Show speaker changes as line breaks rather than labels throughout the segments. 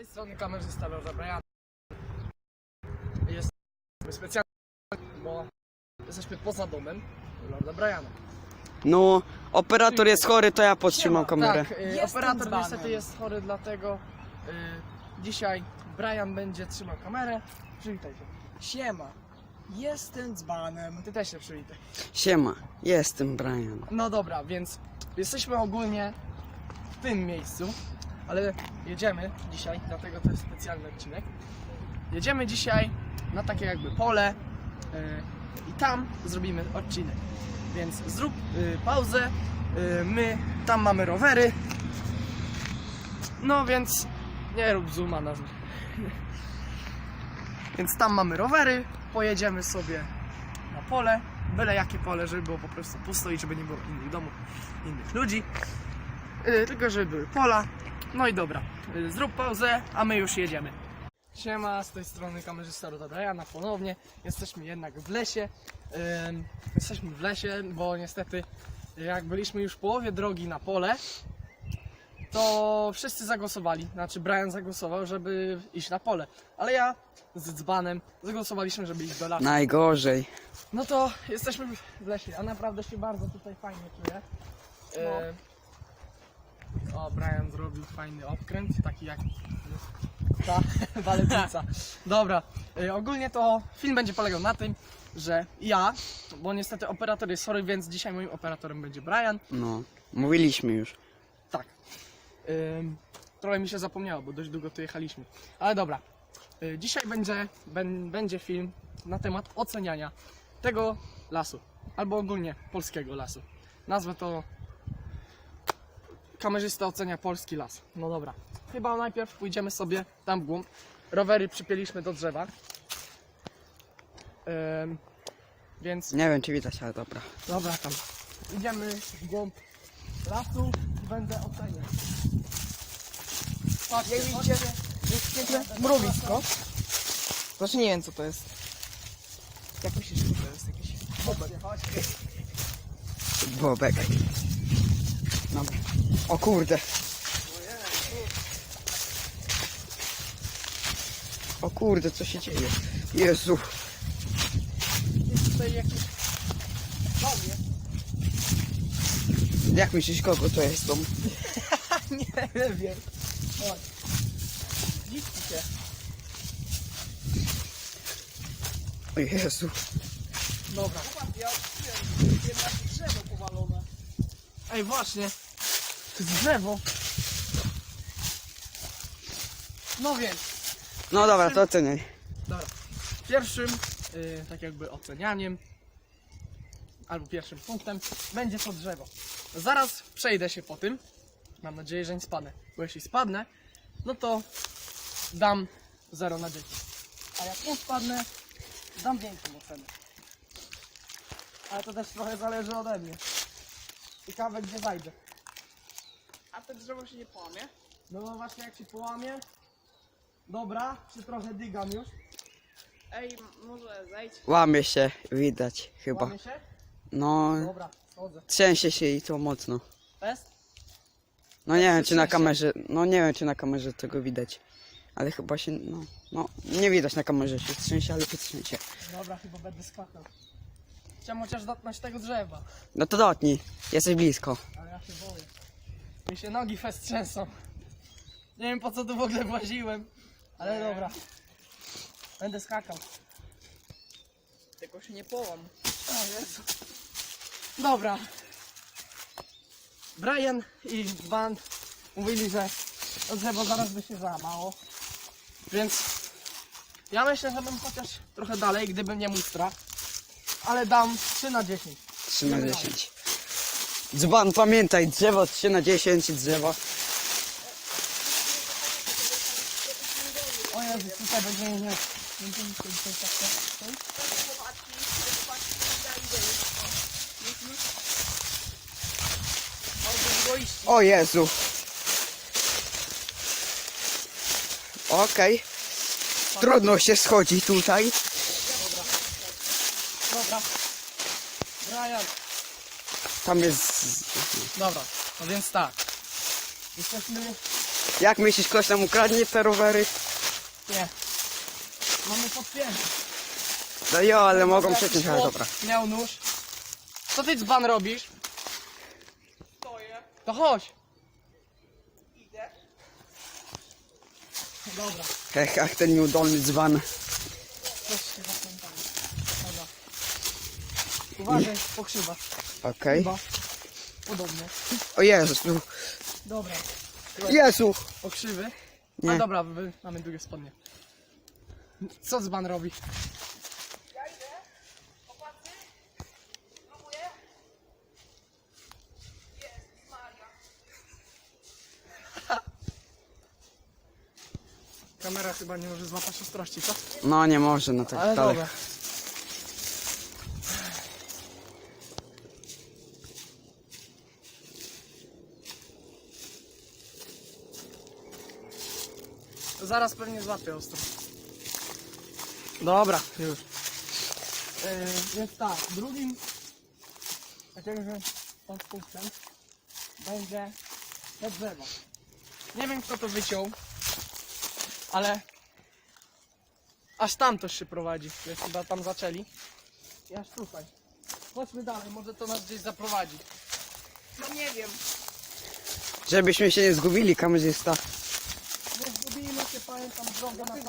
tej strony kamerzysta Lorda Brian. Jest specjalnie, bo jesteśmy poza domem Lorda Briana.
No, operator jest chory, to ja podtrzymam kamerę.
Tak, y,
Jestem
operator
dzbanem.
niestety jest chory, dlatego y, dzisiaj Brian będzie trzymał kamerę. Przywitaj się.
Siema. Jestem dzbanem.
Ty też się przywitaj.
Siema, jestem Brian.
No dobra, więc jesteśmy ogólnie w tym miejscu, ale jedziemy dzisiaj, dlatego to jest specjalny odcinek. Jedziemy dzisiaj na takie jakby pole yy, i tam zrobimy odcinek. Więc zrób yy, pauzę. Yy, my tam mamy rowery. No więc nie rób zooma na Więc tam mamy rowery, pojedziemy sobie na pole, byle jakie pole, żeby było po prostu pusto i żeby nie było innych domów, innych ludzi. Yy, tylko żeby były pola. No i dobra, zrób pauzę, a my już jedziemy. Siema, z tej strony kamerzysta Ruda Briana ponownie. Jesteśmy jednak w lesie. Ym, jesteśmy w lesie, bo niestety jak byliśmy już w połowie drogi na pole, to wszyscy zagłosowali, znaczy Brian zagłosował, żeby iść na pole. Ale ja z dzbanem zagłosowaliśmy, żeby iść do lasu.
Najgorzej.
No to jesteśmy w lesie, a naprawdę się bardzo tutaj fajnie czuję. E, o, Brian zrobił fajny obkręt, taki jak ta waletnica. Dobra, e, ogólnie to film będzie polegał na tym, że ja, bo niestety operator jest chory, więc dzisiaj moim operatorem będzie Brian.
No, mówiliśmy już.
Tak. Ym, trochę mi się zapomniało, bo dość długo tu jechaliśmy. Ale dobra. Y, dzisiaj będzie, ben, będzie film na temat oceniania tego lasu. Albo ogólnie polskiego lasu. Nazwę to Kamerzysta ocenia polski las. No dobra. Chyba najpierw pójdziemy sobie tam w głąb. Rowery przypięliśmy do drzewa. Ym, więc
Nie wiem czy widać, ale dobra.
Dobra, tam. Idziemy w głąb lasu i będę oceniał. Patrzcie, widzicie? Jest piękne mrowisko. Znaczy nie wiem co to jest. Jak myślisz, co to jest? Jakiś bobek.
Bobek. Dobra. O kurde. O kurde, co się dzieje? Jezu.
Jest tutaj jakiś?
Jak myślisz, kogo to jest dom?
nie wiem. Chodź. Dziwki się.
O Jezu.
Dobra.
Ja jednak drzewo powalone.
Ej, właśnie. To jest drzewo. No więc.
No dobra, to oceniaj.
Dobra. Pierwszym, y, tak jakby ocenianiem, albo pierwszym punktem, będzie to drzewo. Zaraz przejdę się po tym. Mam nadzieję, że nie spadnę. Bo jeśli spadnę, no to dam 0 na 10. A jak nie spadnę, dam większą ocenę. Ale to też trochę zależy ode mnie. Ciekawe, gdzie zajdę.
To drzewo się nie połamie?
No właśnie, jak się połamie. Dobra, czy trochę dygam już?
Ej, może zejdź.
Łamie się, widać chyba.
Łamie się?
No,
Dobra, schodzę.
trzęsie się i to mocno.
Jest?
No nie wiem czy na kamerze, no nie wiem czy na kamerze tego widać. Ale chyba się, no, no, nie widać na kamerze się trzęsie, ale się trzęsie.
Dobra, chyba będę skakał. Chciałem chociaż dotknąć tego drzewa,
No to dotnij, jesteś blisko.
ale ja się boję. Mi się nogi fest trzęsą. Nie wiem po co tu w ogóle właziłem, ale dobra. Będę skakał.
Tylko się nie połam.
O Jezu. Dobra. Brian i Van mówili, że to drzewo zaraz by się załamało. Więc ja myślę, że bym chociaż trochę dalej, gdybym nie mój strach. Ale dam 3 na 10.
3 na 10. Dzban, pamiętaj, drzewo 3 na 10, drzewo.
O Jezu, tutaj będzie nie.
O Jezu. Okej. Trudno się schodzi tutaj.
Dobra. Brian.
Tam jest...
Dobra, no więc tak. Jesteśmy
Jak myślisz, ktoś nam ukradnie te rowery?
Nie. Mamy podpięte.
No jo, ale mogą
Jakiś
przeciąć, ale
chłop
dobra.
Miał nóż. Co ty dzban robisz?
Stoję.
To chodź.
Idę.
Dobra.
Ech, ach, ten nieudolny dzban.
Coś się zapamiętamy. Dobra. Uważaj, pokrzywa.
Okej.
Chyba. Podobnie.
O Jezu,
Dobra.
Jezu.
Pokrzywy.
Nie.
A dobra, wy, mamy długie spodnie. Co dzban robi?
Ja idę. Chłopacy. Próbuję. Jezus Maria.
Kamera chyba nie może złapać ostrości, co?
No nie może, no tak
Ale
dalej.
dobra. Zaraz pewnie złapię ostro. Dobra, już. Yy, więc tak, drugim jakby podpunktem będzie te drzewo. Nie wiem kto to wyciął, ale Aż tam też się prowadzi, więc chyba tam zaczęli. I aż tutaj. Chodźmy dalej, może to nas gdzieś zaprowadzi.
No nie wiem.
Żebyśmy się nie zgubili, kamerzysta.
Nie pamiętam drogę na tam.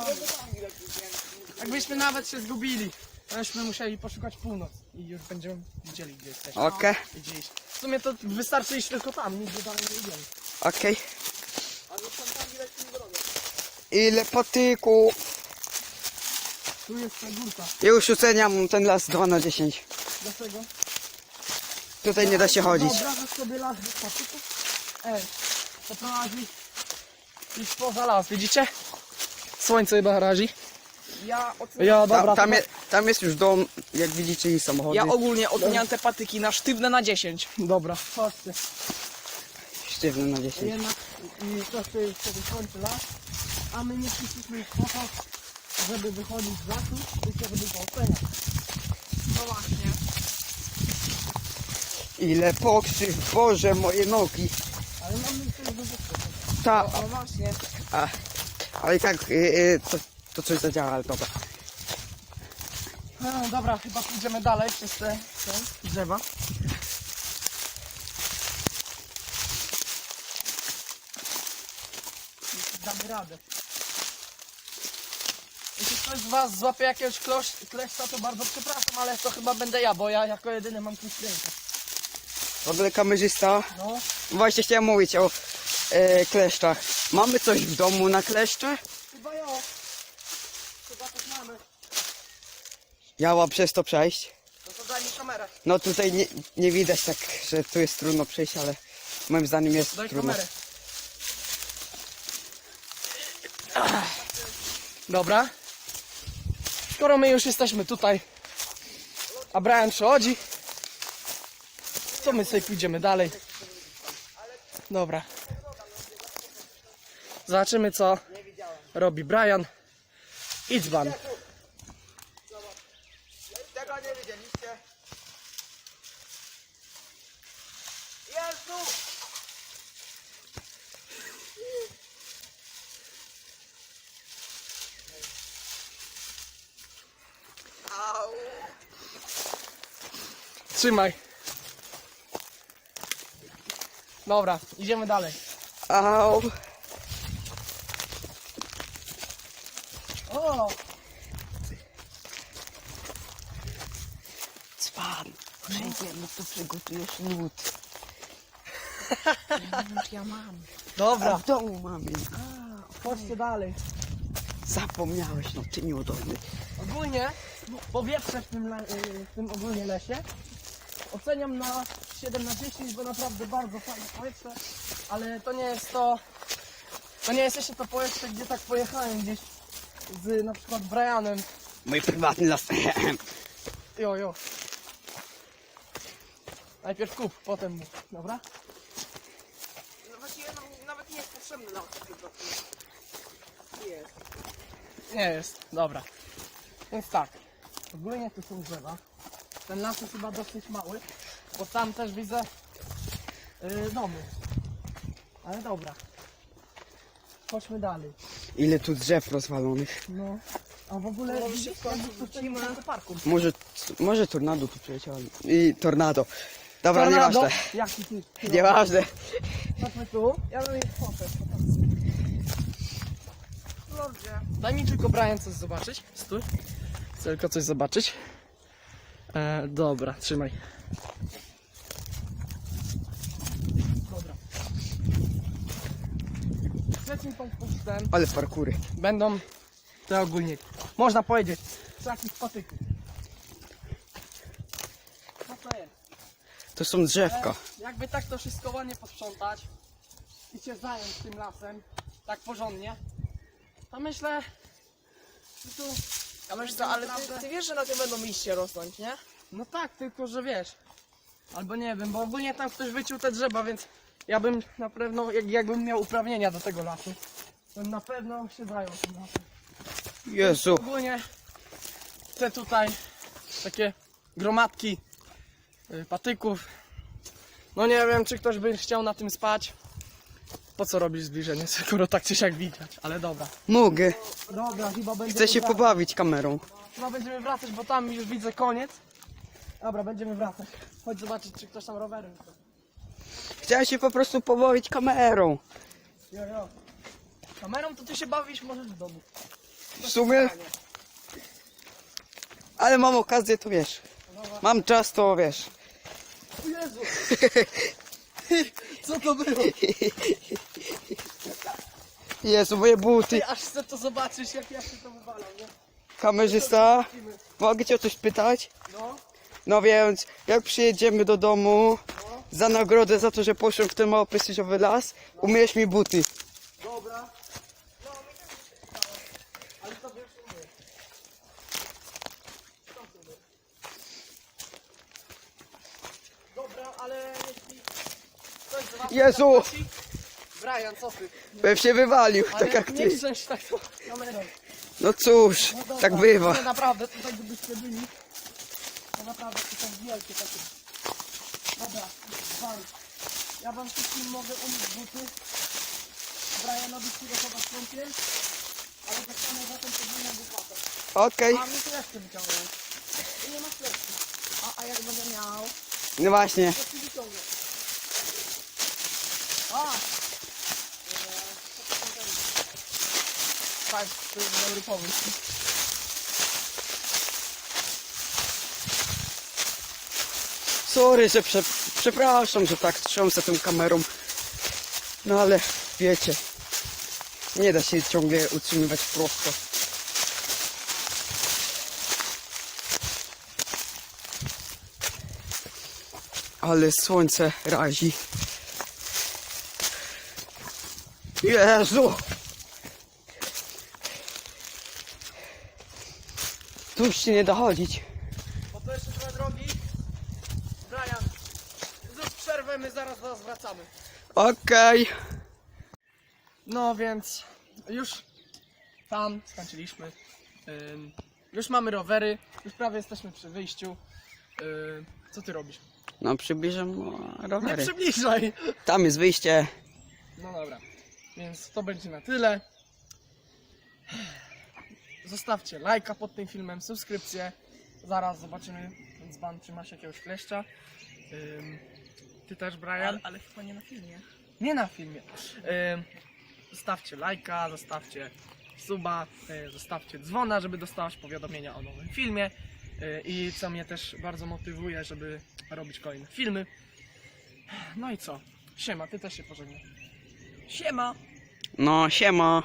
Jakbyśmy nawet się zgubili, to byśmy musieli poszukać północ i już będziemy widzieli gdzie jesteśmy.
Okej,
I Gdzie iść. W sumie to wystarczy iść tylko tam, nigdzie dalej nie idziemy.
okej. Ile patyków.
Tu jest ta górka.
Już oceniam ten las 2 na 10.
Dlaczego?
Tutaj nie da się chodzić.
Wyobrażasz sobie las bez patyków? Ej, to prowadzi gdzieś poza las, widzicie? Słońce chyba razi.
Ja oceniam,
Ja, dobra,
Tam, tam, je, tam jest już dom, jak widzicie, i samochody.
ja ogólnie oceniam te patyki na sztywne na 10.
Dobra, chodźcie.
Sztywny na 10.
Jednak i to się już wtedy kończy las, a my nie już po to, żeby wychodzić z lasu, tylko żeby go oceniać.
No właśnie.
Ile pokrzyw, Boże, moje nogi.
Ale mamy coś do
No właśnie.
a, ale i tak, y, y, to, to coś zadziała, ale dobra.
No dobra, chyba pójdziemy dalej przez te, te drzewa. Damy radę. Jeśli ktoś z Was złapie jakiegoś klosz, kleszcza, to bardzo przepraszam, ale to chyba będę ja, bo ja jako jedyny mam klucz w
ogóle kamerzysta,
No,
właśnie chciałem mówić o e, kleszczach. Mamy coś w domu na kleszcze?
chyba ja. Chyba coś mamy.
Ja mam przez to przejść.
No to daj mi kamerę.
No tutaj nie, nie widać tak, że tu jest trudno przejść, ale moim zdaniem jest
Daj
trudno.
kamerę. Dobra. Skoro my już jesteśmy tutaj, a Brian przychodzi, to my sobie pójdziemy dalej. Dobra. Zobaczymy co robi Brian. Idź ban.
Tego nie widzieliście.
Jezu! Au!
Trzymaj. Dobra, idziemy dalej.
Au.
O!
Cwan. Przygotujesz lód.
Ja mam.
A
Dobra,
w domu mamy.
chodźcie dalej.
Zapomniałeś, no ty nieudolny.
Ogólnie powietrze w tym, le- y, w tym ogólnie lesie oceniam na 7 na 10, bo naprawdę bardzo fajne powietrze, ale to nie jest to, to nie jest jeszcze to powietrze, gdzie tak pojechałem gdzieś z na przykład Brianem.
Mój prywatny las.
Jo, jo. Najpierw kup, potem mów, dobra?
No właściwie nam nawet nie jest potrzebny na takiego Jest.
Nie jest, dobra. Więc tak, ogólnie tu są drzewa. Ten las jest chyba dosyć mały, bo tam też widzę yy, domy. Ale dobra. chodźmy dalej.
Ile tu drzew rozwalonych.
No. A w ogóle
No,
widzisz,
szybko wrócimy.
wrócimy do parku.
Może, może tornado tu przyleciało. I tornado. Dobra,
Tornado.
nieważne.
Jaki ty?
Nieważne.
Chodźmy tu.
Ja bym ich poszedł. Lordzie.
Daj mi tylko Brian coś zobaczyć. Stój. Chcę tylko coś zobaczyć. E, dobra, trzymaj. Dobra. Trzecim punktem
Ale parkury.
będą te ogólnie, można powiedzieć, takich patyków. Co to jest?
To są drzewka.
Jakby tak to wszystko ładnie posprzątać i się zająć tym lasem, tak porządnie, to myślę, że tu
A co, ale ty, ty wiesz, że na tym będą liście rosnąć, nie?
No tak, tylko że wiesz. Albo nie wiem, bo ogólnie tam ktoś wyciął te drzewa, więc ja bym na pewno, jak, jakbym miał uprawnienia do tego lasu, to na pewno się zajął tym lasem.
Jezu.
Ogólnie te tutaj takie gromadki patyków. No nie wiem, czy ktoś by chciał na tym spać. Po co robić zbliżenie, skoro tak czy siak widać, ale dobra.
Mogę.
Dobra, chyba będziemy
Chcę się
wracać.
pobawić kamerą.
Chyba będziemy wracać, bo tam już widzę koniec. Dobra, będziemy wracać. Chodź zobaczyć, czy ktoś tam rowerem.
Chciałem się po prostu pobawić kamerą.
Jo, jo. Kamerą to ty się bawisz możesz w domu.
W sumie. Ale mam okazję, to wiesz. Mam czas, to wiesz.
O Jezu! Co to było?
Jezu, moje buty.
Ty aż chcę to zobaczyć, jak ja się to wywalam, nie?
Kamerzysta, mogę cię o coś pytać?
No,
No więc, jak przyjedziemy do domu, za nagrodę za to, że poszłem w ten mało prestiżowy las, umyjesz mi buty.
dobra. No, my też się. Ale to wiesz, umie. Dobra, ale jeśli ktoś z was
Jezu!
tak prosi- Brian, co ty?
Bym się wywalił, tak jak
nie
ty.
chcesz tak to.
No cóż,
No
tak bywa.
Nie, naprawdę, tutaj gdybyście byli, to naprawdę to są wielkie takie. Dobra, wam. Ja wam wszystkim mogę umyć buty. Brianowi ci gotować kąpiel. Ale tak samo za tą podwójną wypłatę.
Okej,
A mi tu jeszcze wyciągnąć. I nie ma fleszki.
A, a jak będę miał?
no właśnie.
To ci wyciągnie. A! Eee, co to tam Tak, to jest dobry pomysł.
Sorry, że prze, przepraszam, że tak trząsę tą kamerą. No ale wiecie, nie da się ciągle utrzymywać prosto. Ale słońce razi. Jezu! Tu już się nie da chodzić.
Bo to jeszcze trochę drogi. Brian, zrób przerwę, my zaraz do nas wracamy.
Okej.
No więc już tam skończyliśmy. Ym, już mamy rowery, już prawie jesteśmy przy wyjściu. Ym, co ty robisz?
No przybliżam no,
Nie
rowery.
przybliżaj!
Tam jest wyjście.
No dobra, więc to będzie na tyle. Zostawcie lajka pod tym filmem, subskrypcję. Zaraz zobaczymy, więc ban czy masz jakiegoś kleszcza. Ym, ty też, Brian?
Ale, ale chyba nie na filmie.
Nie na filmie. Ym, zostawcie lajka, zostawcie suba, y, zostawcie dzwona, żeby dostawać powiadomienia o nowym filmie. Y, I co mnie też bardzo motywuje, żeby robić kolejne filmy. No i co? Siema, ty też się pożegnaj.
Siema!
No siema.